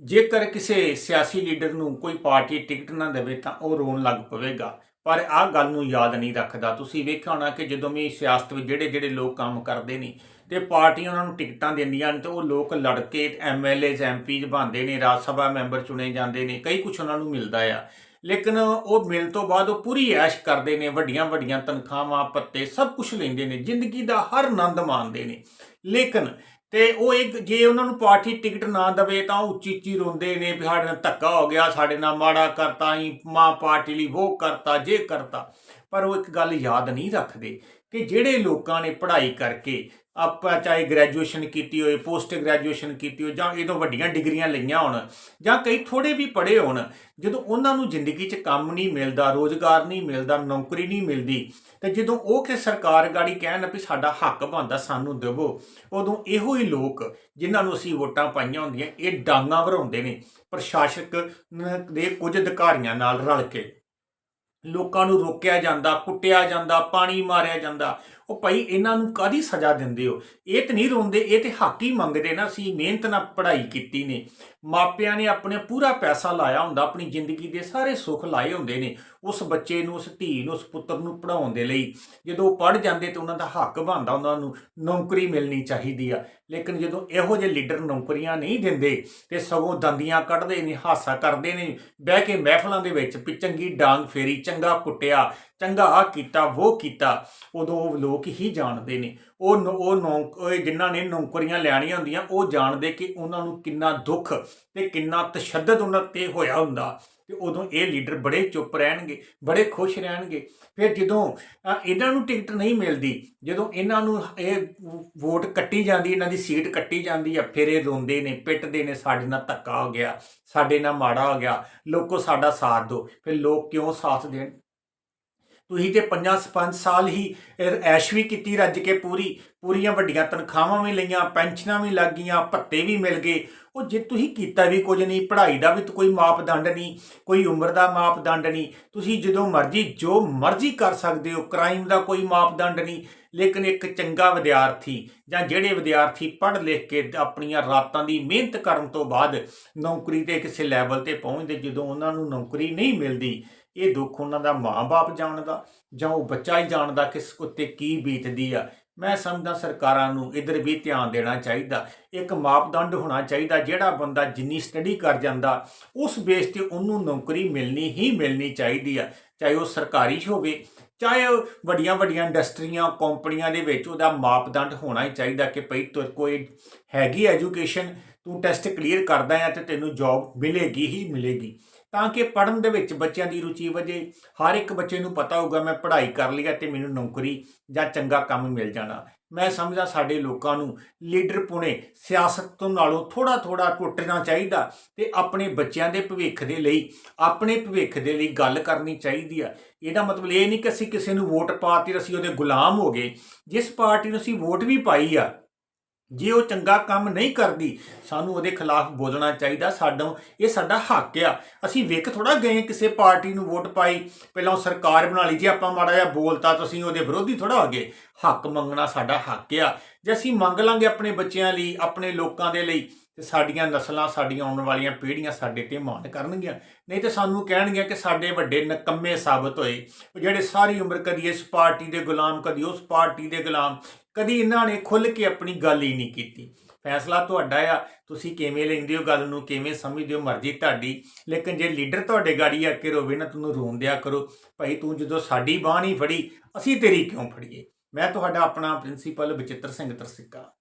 ਜੇਕਰ ਕਿਸੇ ਸਿਆਸੀ ਲੀਡਰ ਨੂੰ ਕੋਈ ਪਾਰਟੀ ਟਿਕਟ ਨਾ ਦੇਵੇ ਤਾਂ ਉਹ ਰੋਣ ਲੱਗ ਪਵੇਗਾ। ਪਰ ਆਹ ਗੱਲ ਨੂੰ ਯਾਦ ਨਹੀਂ ਰੱਖਦਾ। ਤੁਸੀਂ ਵੇਖਿਆ ਹੋਣਾ ਕਿ ਜਦੋਂ ਵੀ ਸਿਆਸਤ ਵਿੱਚ ਜਿਹੜੇ ਜਿਹੜੇ ਲੋਕ ਕੰਮ ਕਰਦੇ ਨੇ ਤੇ ਪਾਰਟੀਆਂ ਉਹਨਾਂ ਨੂੰ ਟਿਕਟਾਂ ਦਿੰਦੀਆਂ ਨੇ ਤੇ ਉਹ ਲੋਕ ਲੜ ਕੇ ਐਮਐਲਏਜ਼ ਐਮਪੀਜ਼ ਬਣਦੇ ਨੇ, ਰਾਜ ਸਭਾ ਮੈਂਬਰ ਚੁਣੇ ਜਾਂਦੇ ਨੇ, ਕਈ ਕੁਝ ਉਹਨਾਂ ਨੂੰ ਮਿਲਦਾ ਆ। ਲੇਕਿਨ ਉਹ ਮਿਲ ਤੋਂ ਬਾਅਦ ਉਹ ਪੂਰੀ ਐਸ਼ ਕਰਦੇ ਨੇ, ਵੱਡੀਆਂ ਵੱਡੀਆਂ ਤਨਖਾਹਾਂ, ਪੱਤੇ ਸਭ ਕੁਝ ਲੈਂਦੇ ਨੇ, ਜ਼ਿੰਦਗੀ ਦਾ ਹਰ ਆਨੰਦ ਮਾਣਦੇ ਨੇ। ਲੇਕਿਨ ਤੇ ਉਹ ਇੱਕ ਜੇ ਉਹਨਾਂ ਨੂੰ ਪਾਰਟੀ ਟਿਕਟ ਨਾ ਦਵੇ ਤਾਂ ਉਹ ਉੱਚੀ ਉੱਚੀ ਰੋਂਦੇ ਨੇ ਵੀ ਸਾਡੇ ਨਾਲ ਧੱਕਾ ਹੋ ਗਿਆ, ਸਾਡੇ ਨਾਲ ਮਾੜਾ ਕਰਤਾ ਹੀ ਮਾਂ ਪਾਰਟੀ ਲਈ ਉਹ ਕਰਤਾ, ਜੇ ਕਰਤਾ। ਪਰ ਉਹ ਇੱਕ ਗੱਲ ਯਾਦ ਨਹੀਂ ਰੱਖਦੇ ਕਿ ਜਿਹੜੇ ਲੋਕਾਂ ਨੇ ਪੜ੍ਹਾਈ ਕਰਕੇ ਆਪਾਂ ਚਾਹੇ ਗ੍ਰੈਜੂਏਸ਼ਨ ਕੀਤੀ ਹੋਏ ਪੋਸਟ ਗ੍ਰੈਜੂਏਸ਼ਨ ਕੀਤੀ ਹੋਏ ਜਾਂ ਇਹ ਤੋਂ ਵੱਡੀਆਂ ਡਿਗਰੀਆਂ ਲਈਆਂ ਹੋਣ, ਜਾਂ ਕਈ ਥੋੜੇ ਵੀ ਪੜ੍ਹੇ ਹੋਣ, ਜਦੋਂ ਉਹਨਾਂ ਨੂੰ ਜ਼ਿੰਦਗੀ 'ਚ ਕੰਮ ਨਹੀਂ ਮਿਲਦਾ, ਰੋਜ਼ਗਾਰ ਨਹੀਂ ਮਿਲਦਾ, ਨੌਕਰੀ ਨਹੀਂ ਮਿਲਦੀ, ਤੇ ਜਦੋਂ ਉਹ ਕਿ ਸਰਕਾਰ ਗਾੜੀ ਕਹਿਣ ਵੀ ਸਾਡਾ ਹੱਕ ਬਣਦਾ, ਸਾਨੂੰ ਦੇਵੋ, ਉਦੋਂ ਇਹੋ ਹੀ ਲੋਕ ਜਿਨ੍ਹਾਂ ਨੂੰ ਅਸੀਂ ਵੋਟਾਂ ਪਾਈਆਂ ਹੁੰਦੀਆਂ, ਇਹ ਡਾਂਗਾਂ ਭਰਾਉਂਦੇ ਨੇ ਪ੍ਰਸ਼ਾਸਕ ਦੇ ਕੁਝ ਅਧਿਕਾਰੀਆਂ ਨਾਲ ਰਲ ਕੇ। ਲੋਕਾਂ ਨੂੰ ਰੋਕਿਆ ਜਾਂਦਾ, ਕੁੱਟਿਆ ਜਾਂਦਾ, ਪਾਣੀ ਮਾਰਿਆ ਜਾਂਦਾ। ਉਹ ਭਾਈ, ਇਹਨਾਂ ਨੂੰ ਕਾਦੀ ਸਜ਼ਾ ਦਿੰਦੇ ਹੋ? ਇਹ ਤੇ ਨਹੀਂ ਰੋਂਦੇ, ਇਹ ਤੇ ਹੱਕ ਹੀ ਮੰਗਦੇ ਨਾ, ਅਸੀਂ ਮਿਹਨਤ ਨਾਲ ਪੜ੍ਹਾਈ ਕੀਤੀ ਨੇ। ਮਾਪਿਆਂ ਨੇ ਆਪਣੇ ਪੂਰਾ ਪੈਸਾ ਲਾਇਆ ਹੁੰਦਾ, ਆਪਣੀ ਜ਼ਿੰਦਗੀ ਦੇ ਸਾਰੇ ਸੁੱਖ ਲਾਏ ਹੁੰਦੇ ਨੇ, ਉਸ ਬੱਚੇ ਨੂੰ, ਉਸ ਧੀ ਨੂੰ, ਉਸ ਪੁੱਤਰ ਨੂੰ ਪੜਾਉਣ ਦੇ ਲਈ। ਜਦੋਂ ਉਹ ਪੜ ਜਾਂਦੇ ਤੇ ਉਹਨਾਂ ਦਾ ਹੱਕ ਬਣਦਾ, ਉਹਨਾਂ ਨੂੰ ਨੌਕਰੀ ਮਿਲਣੀ ਚਾਹੀਦੀ ਆ। ਲੇਕਿਨ ਜਦੋਂ ਇਹੋ ਜਿਹੇ ਲੀਡਰ ਨੌਕਰੀਆਂ ਨਹੀਂ ਦਿੰਦੇ ਤੇ ਸਗੋਂ ਦੰਦੀਆਂ ਕੱਢਦੇ ਨੇ, ਹਾਸਾ ਕਰਦੇ ਨੇ, ਬਹਿ ਕੇ ਮਹਿਫਲਾਂ ਦੇ ਵਿੱਚ ਵੀ ਚੰਗੀ ਡਾਂਗ ਫੇਰੀ ਚੰਗਾ ਕੁੱਟਿਆ। ਚੰਗਾ ਆ ਕੀਤਾ ਉਹ ਕੀਤਾ, ਉਦੋਂ ਉਹ ਲੋਕ ਹੀ ਜਾਣਦੇ ਨੇ। ਉਹ ਨ- ਉਹ ਨੌਕ ਜਿਨ੍ਹਾਂ ਨੇ ਨੌਕਰੀਆਂ ਲੈਣੀਆਂ ਹੁੰਦੀਆਂ, ਉਹ ਜਾਣਦੇ ਕਿ ਉਹਨਾਂ ਨੂੰ ਕਿੰਨਾ ਦੁੱਖ ਤੇ ਕਿੰਨਾ ਤਸ਼ੱਦਦ ਉਹਨਾਂ ਤੇ ਹੋਇਆ ਹੁੰਦਾ ਤੇ ਉਦੋਂ ਇਹ ਲੀਡਰ ਬੜੇ ਚੁੱਪ ਰਹਿਣਗੇ, ਬੜੇ ਖੁਸ਼ ਰਹਿਣਗੇ। ਫਿਰ ਜਦੋਂ ਇਹਨਾਂ ਨੂੰ ਟਿਕਟ ਨਹੀਂ ਮਿਲਦੀ, ਜਦੋਂ ਇਹਨਾਂ ਨੂੰ ਇਹ ਵੋਟ ਕੱਟੀ ਜਾਂਦੀ, ਇਹਨਾਂ ਦੀ ਸੀਟ ਕੱਟੀ ਜਾਂਦੀ ਆ, ਫਿਰ ਇਹ ਰੋਂਦੇ ਨੇ, ਪਿੱਟਦੇ ਨੇ, ਸਾਡੇ ਨਾਲ ਧੱਕਾ ਹੋ ਗਿਆ, ਸਾਡੇ ਨਾਲ ਮਾੜਾ ਹੋ ਗਿਆ, ਲੋਕੋ ਸਾਡਾ ਸਾਥ ਦਿਓ, ਫਿਰ ਲੋਕ ਕਿਉਂ ਸਾਥ ਦੇਣ? ਤੁਸੀਂ ਤੇ 5-5 ਸਾਲ ਹੀ ਇਹ ਐਸ਼ ਵੀ ਕੀਤੀ ਰੱਜ ਕੇ ਪੂਰੀ, ਪੂਰੀਆਂ ਵੱਡੀਆਂ ਤਨਖਾਹਾਂ ਵੀ ਲਈਆਂ, ਪੈਨਸ਼ਨਾਂ ਵੀ ਲੱਗ ਗਈਆਂ, ਭੱਤੇ ਵੀ ਮਿਲ ਗਏ। ਉਹ ਜੇ ਤੁਸੀਂ ਕੀਤਾ ਵੀ ਕੁਝ ਨਹੀਂ, ਪੜ੍ਹਾਈ ਦਾ ਵੀ ਕੋਈ ਮਾਪਦੰਡ ਨਹੀਂ, ਕੋਈ ਉਮਰ ਦਾ ਮਾਪਦੰਡ ਨਹੀਂ, ਤੁਸੀਂ ਜਦੋਂ ਮਰਜ਼ੀ, ਜੋ ਮਰਜ਼ੀ ਕਰ ਸਕਦੇ ਹੋ ਕ੍ਰਾਈਮ ਦਾ ਕੋਈ ਮਾਪਦੰਡ ਨਹੀਂ। ਲੇਕਿਨ ਇੱਕ ਚੰਗਾ ਵਿਦਿਆਰਥੀ ਜਾਂ ਜਿਹੜੇ ਵਿਦਿਆਰਥੀ ਪੜ੍ਹ ਲਿਖ ਕੇ ਆਪਣੀਆਂ ਰਾਤਾਂ ਦੀ ਮਿਹਨਤ ਕਰਨ ਤੋਂ ਬਾਅਦ ਨੌਕਰੀ ਤੇ ਕਿਸੇ ਲੈਵਲ ਤੇ ਪਹੁੰਚਦੇ, ਜਦੋਂ ਉਹਨਾਂ ਨੂੰ ਨੌਕਰੀ ਨਹੀਂ ਮਿਲਦੀ ਇਹ ਦੁੱਖ ਉਹਨਾਂ ਦਾ ਮਾਂ-ਬਾਪ ਜਾਣਦਾ, ਜਾਂ ਉਹ ਬੱਚਾ ਹੀ ਜਾਣਦਾ ਕਿਸ ਉੱਤੇ ਕੀ ਬੀਤਦੀ ਆ। ਮੈਂ ਸਮਝਦਾ ਸਰਕਾਰਾਂ ਨੂੰ ਇਧਰ ਵੀ ਧਿਆਨ ਦੇਣਾ ਚਾਹੀਦਾ। ਇੱਕ ਮਾਪਦੰਡ ਹੋਣਾ ਚਾਹੀਦਾ, ਜਿਹੜਾ ਬੰਦਾ ਜਿੰਨੀ ਸਟੱਡੀ ਕਰ ਜਾਂਦਾ, ਉਸ ਬੇਸ ਤੇ ਉਹਨੂੰ ਨੌਕਰੀ ਮਿਲਣੀ ਹੀ ਮਿਲਣੀ ਚਾਹੀਦੀ ਆ। ਚਾਹੇ ਉਹ ਸਰਕਾਰੀ 'ਚ ਹੋਵੇ, ਚਾਹੇ ਉਹ ਵੱਡੀਆਂ ਵੱਡੀਆਂ ਇੰਡਸਟਰੀਆਂ ਕੰਪਨੀਆਂ ਦੇ ਵਿੱਚ ਉਹਦਾ ਮਾਪਦੰਡ ਹੋਣਾ ਹੀ ਚਾਹੀਦਾ ਕਿ ਭਈ ਤੂੰ, ਕੋਈ ਹੈਗੀ ਐਜੂਕੇਸ਼ਨ ਤੂੰ ਟੈਸਟ ਕਲੀਅਰ ਕਰਦਾ ਆ ਤੇ ਤੈਨੂੰ ਜੌਬ ਮਿਲੇਗੀ ਹੀ ਮਿਲੇਗੀ। ਤਾਂ ਕਿ ਪੜਨ ਦੇ ਵਿੱਚ ਬੱਚਿਆਂ ਦੀ ਰੁਚੀ ਵਧੇ, ਹਰ ਇੱਕ ਬੱਚੇ ਨੂੰ ਪਤਾ ਹੋਊਗਾ ਮੈਂ ਪੜ੍ਹਾਈ ਕਰ ਲਈ ਹੈ ਤੇ ਮੈਨੂੰ ਨੌਕਰੀ ਜਾਂ ਚੰਗਾ ਕੰਮ ਮਿਲ ਜਾਣਾ। ਮੈਂ ਸਮਝਦਾ ਸਾਡੇ ਲੋਕਾਂ ਨੂੰ ਲੀਡਰ ਪੁਣੇ ਸਿਆਸਤ ਤੋਂ ਨਾਲੋਂ ਥੋੜਾ ਥੋੜਾ ਟੁੱਟਣਾ ਚਾਹੀਦਾ ਤੇ ਆਪਣੇ ਬੱਚਿਆਂ ਦੇ ਭਵਿੱਖ ਦੇ ਲਈ, ਆਪਣੇ ਭਵਿੱਖ ਦੇ ਲਈ ਗੱਲ ਕਰਨੀ ਚਾਹੀਦੀ ਆ। ਇਹਦਾ ਮਤਲਬ ਇਹ ਨਹੀਂ ਕਿ ਅਸੀਂ ਕਿਸੇ ਨੂੰ ਵੋਟ ਪਾਤੀ ਤੇ ਅਸੀਂ ਉਹਦੇ ਗੁਲਾਮ ਹੋ ਗਏ। ਜਿਸ ਪਾਰਟੀ ਨੂੰ ਅਸੀਂ ਵੋਟ ਵੀ ਪਾਈ ਆ ਜੇ ਉਹ ਚੰਗਾ ਕੰਮ ਨਹੀਂ ਕਰਦੀ, ਸਾਨੂੰ ਉਹਦੇ ਖਿਲਾਫ ਬੋਲਣਾ ਚਾਹੀਦਾ। ਸਾਡਾ, ਇਹ ਸਾਡਾ ਹੱਕ ਆ। ਅਸੀਂ ਵੇਖ ਥੋੜਾ ਗਏ ਕਿਸੇ ਪਾਰਟੀ ਨੂੰ ਵੋਟ ਪਾਈ। ਪਹਿਲਾਂ ਉਹ ਸਰਕਾਰ ਬਣਾ ਲਈ। ਜੇ ਆਪਾਂ ਮਾੜਾ ਜਿਹਾ ਬੋਲਤਾ ਤੁਸੀਂ ਉਹਦੇ ਵਿਰੋਧੀ ਥੋੜਾ ਹੋ ਗਏ। ਹੱਕ ਮੰਗਣਾ ਸਾਡਾ ਹੱਕ ਆ। ਜੇ ਅਸੀਂ ਮੰਗ ਲਾਂਗੇ ਆਪਣੇ ਬੱਚਿਆਂ ਲਈ, ਆਪਣੇ ਲੋਕਾਂ ਦੇ ਲਈ, ਤੇ ਸਾਡੀਆਂ ਨਸਲਾਂ, ਸਾਡੀਆਂ ਆਉਣ ਵਾਲੀਆਂ ਪੀੜ੍ਹੀਆਂ ਸਾਡੇ ਤੇ ਮਾਣ ਕਰਨਗੀਆਂ। ਨਹੀਂ ਤੇ ਸਾਨੂੰ ਕਹਿਣਗੀਆਂ ਕਿ ਸਾਡੇ ਵੱਡੇ ਨਕੰਮੇ ਸਾਬਤ ਹੋਏ। ਉਹ ਜਿਹੜੇ ਸਾਰੀ ਉਮਰ ਕਦੀ ਇਸ ਪਾਰਟੀ ਦੇ ਗੁਲਾਮ, ਕਦੀ ਉਸ ਪਾਰਟੀ ਦੇ ਗੁਲਾਮ ਕਦੀ ਇਹਨਾਂ ਨੇ ਖੁੱਲ ਕੇ ਆਪਣੀ ਗੱਲ ਹੀ ਨਹੀਂ ਕੀਤੀ। ਫੈਸਲਾ ਤੁਹਾਡਾ ਆ, ਤੁਸੀਂ ਕਿਵੇਂ ਲੈਂਦੇ ਹੋ ਗੱਲ ਨੂੰ, ਕਿਵੇਂ ਸਮਝਦੇ ਹੋ ਮਰਜ਼ੀ ਤੁਹਾਡੀ, ਲੇਕਿਨ ਜੇ ਲੀਡਰ ਤੁਹਾਡੇ ਗਾੜੀ ਆ ਕੇ ਰੋਵੇ ਨਾ, ਤੁਹਾਨੂੰ ਰੋਣ ਦਿਆ ਕਰੋ, ਭਾਈ ਤੂੰ ਜਦੋਂ ਸਾਡੀ ਬਾਹ ਨਹੀਂ ਫੜੀ, ਅਸੀਂ ਤੇਰੀ ਕਿਉਂ ਫੜੀਏ? ਮੈਂ ਤੁਹਾਡਾ ਆਪਣਾ ਪ੍ਰਿੰਸੀਪਲ ਬਚਿੱਤਰ ਸਿੰਘ ਤਰਸਿੱਕਾ।